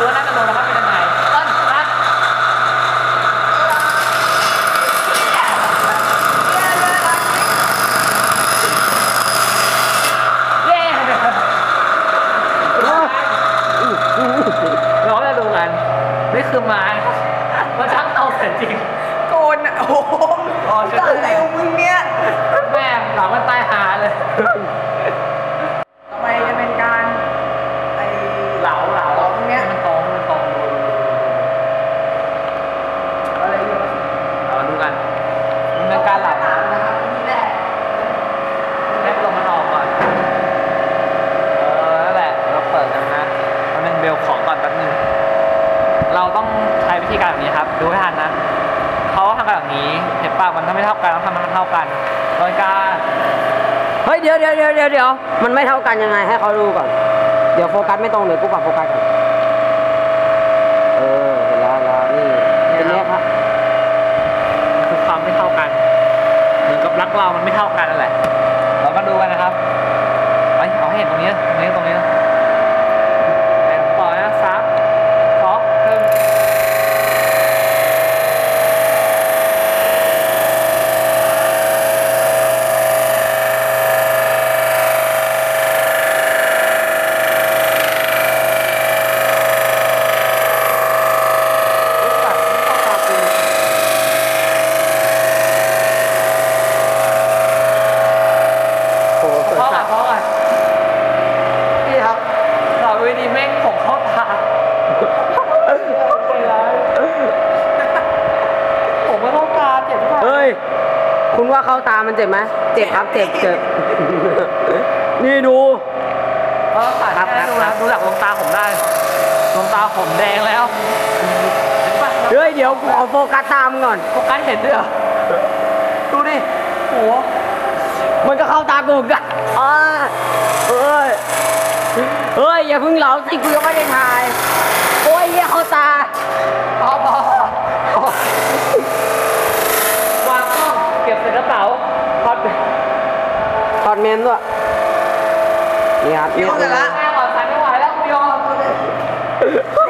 ดูว่าน่าจะลงนล้ครับเป็นยังไงต้นครับเย้เราได้ดูกันนี่คือไม้มาช่างเตาแต่จริงโกนอะโอ้โหอ๋อใช่ตัดไหม เร็วมึงเนี่ย เบลของก่อนแป๊บนึง เราต้องใช้วิธีการแบบนี้ครับ ดูให้ทันนะเขาทำกันแบบนี้เห็นป่ะมันถ้าไม่เท่ากันต้องทำให้มันเท่ากันโดยการเฮ้ยเดี๋ยวเดี๋ยวเดี๋ยวเดี๋ยวเดี๋ยวมันไม่เท่ากันยังไงให้เขาดูก่อน เดี๋ยวโฟกัสไม่ตรงเดี๋ยวกูปรับโฟกัสก่อนเออเห็นแล้วเห็นแล้วนี่เป็นเนี้ยครับคือความไม่เท่ากันเหมือนกับรักเรามันไม่เท่ากันนั่นแหละเรามาดูกันนะครับไปเอาให้เห็นตรงนี้ตรงนี้ตรงนี้นะไปต่อนะสามสองหนึ่ง โอ้โหเพราะอะไรเพราะอะไรนี่ครับเราวิดีแม่งผมเข้าตาใจร้ายผมก็เข้าตาเจ็บมากเฮ้ย คุณว่าเข้าตามันเจ็บไหมเจ็บครับเจ็บเจ็บ นี่ดูเออตัดครับแค่ดูครันะบดูจากดวงตาผมได้ดวงตาผมแดงแล้วเห็นปะเฮ้ย เดี๋ยวกูขอโฟกัสตามก่อน โฟกัสเห็นด้วยเหรอดูดิโอ้โห มันก็เข้าตากูอีกะเอ้ยเอ้ยอย่าเพิ่งเหลาที่กูยังไม่ได้ถ่ายโอ้ยเหี้เข้าตาพอพอวางกล้องเก็บใส่กระเป๋าทอดทอดเมนด้วยนี่ครับนี่ครับ แม่ขอสายไม่ไหวแล้วกูยอม